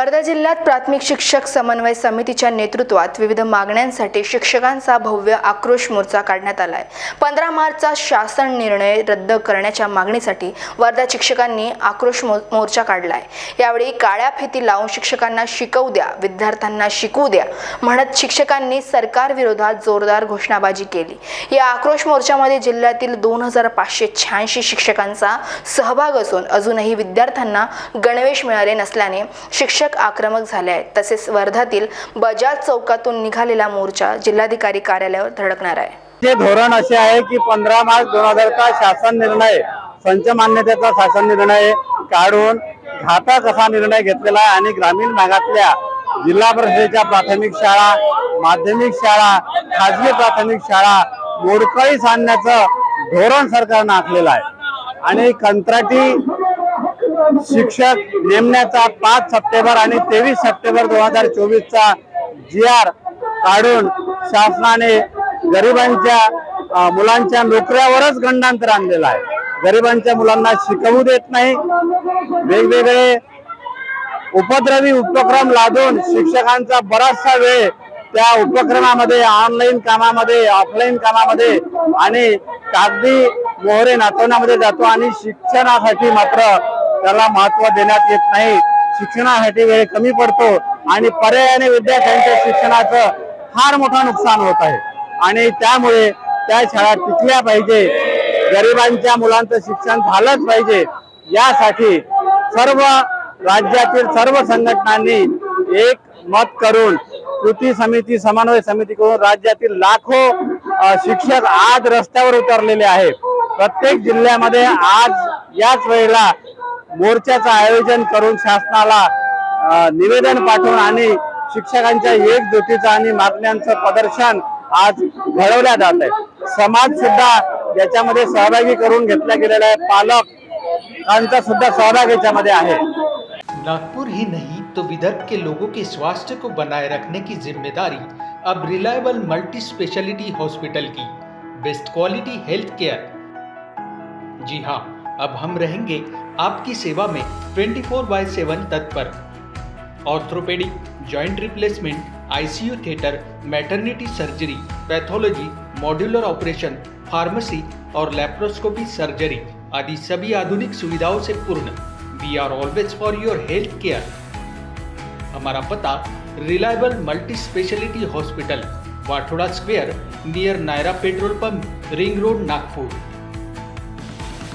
वर्धा जिल्ह्यात प्राथमिक शिक्षक समन्वय समितीच्या नेतृत्वात विविध मागण्यांसाठी शिक्षकांचा भव्य आक्रोश मोर्चा काढण्यात आलाय. पंधरा मार्चचा शासन निर्णय रद्द करण्याच्या मागणीसाठी वर्धा शिक्षकांनी आक्रोश मो- मोर्चा काढलाय. यावेळी काळ्या फिती लावून शिक्षकांना शिकवू द्या विद्यार्थ्यांना शिकवू द्या म्हणत शिक्षकांनी सरकारविरोधात जोरदार घोषणाबाजी केली. या आक्रोश मोर्चामध्ये जिल्ह्यातील दोन हजार पाचशे शहाऐंशी शिक्षकांचा सहभाग असून अजूनही विद्यार्थ्यांना गणवेश मिळाले नसल्याने शिक्षक आक्रमक झाले आहेत. तसेच वर्धातील बजाज चौकातून निघालेला मोर्चा जिल्हाधिकारी कार्यालयावर धडकणार आहे. ते धोरण असे आहे की पंधरा मार्च दोन हजारचा शासन निर्णय संच मान्यतेचा शासन निर्णय काढून घातक असा निर्णय घेतलेला आहे आणि ग्रामीण भागातल्या जिल्हा परिषदेच्या प्राथमिक शाळा माध्यमिक शाळा खाजगी प्राथमिक शाळा मोडकळीस आणण्याचं धोरण सरकारनं आखलेलं आहे. आणि कंत्राटी शिक्षक नेमण्याचा पाच सप्टेंबर आणि तेवीस सप्टेंबर दोन हजार चोवीसचा जी आर काढून शासनाने गरिबांच्या मुलांच्या नोकऱ्यावरच गंडांतर आणलेलं आहे. गरिबांच्या मुलांना शिकवू देत नाही. वेगवेगळे उपद्रवी उपक्रम लादून शिक्षकांचा बराचसा वेळ त्या उपक्रमामध्ये ऑनलाईन कामामध्ये ऑफलाईन कामामध्ये आणि कागदी मोहरे नाचवण्यामध्ये जातो आणि शिक्षणासाठी मात्र त्याला महत्त्व देण्यात येत नाही. शिक्षणासाठी वेळ कमी पडतो आणि पर्यायाने विद्यार्थ्यांच्या शिक्षणाचं फार मोठं नुकसान होत आहे. आणि त्यामुळे त्या शाळा टिकल्या पाहिजे. गरिबांच्या मुलांचं शिक्षण झालंच पाहिजे. यासाठी सर्व राज्यातील सर्व संघटनांनी एक मत करून कृती समिती समन्वय समिती करून राज्यातील लाखो शिक्षक आज रस्त्यावर उतरलेले आहेत. प्रत्येक जिल्ह्यामध्ये आज याच वेळेला मोर्चाचं आयोजन करून शासनाला निवेदन पाठवून आणि शिक्षकांच्या एकजुटीचं आणि मागण्यांचं प्रदर्शन आज घडवल्या जात आहे. समाज सुद्धा याच्यामध्ये सहभागी करून घेतला गेलेला आहे. पालकांचा सुद्धा सहभाग याच्यामध्ये आहे. नागपुर ही नहीं तो विदर्भ के लोगों के स्वास्थ्य को बनाए रखने की जिम्मेदारी अब रिलायबल मल्टी स्पेशलिटी हॉस्पिटल की बेस्ट क्वालिटी हेल्थ केयर जी हाँ। अब हम रहेंगे आपकी सेवा में 24 फोर बाय सेवन तत्पर orthopaedic, joint replacement, ICU theatre, maternity surgery, pathology, modular operation, pharmacy और लेप्रोस्कोपी सर्जरी आदि सभी आधुनिक सुविधाओं से पूर्ण। We are always for your health care हमारा पता, reliable multi speciality hospital, Wathoda square, near Nayara petrol pump, ring road, Nagpur.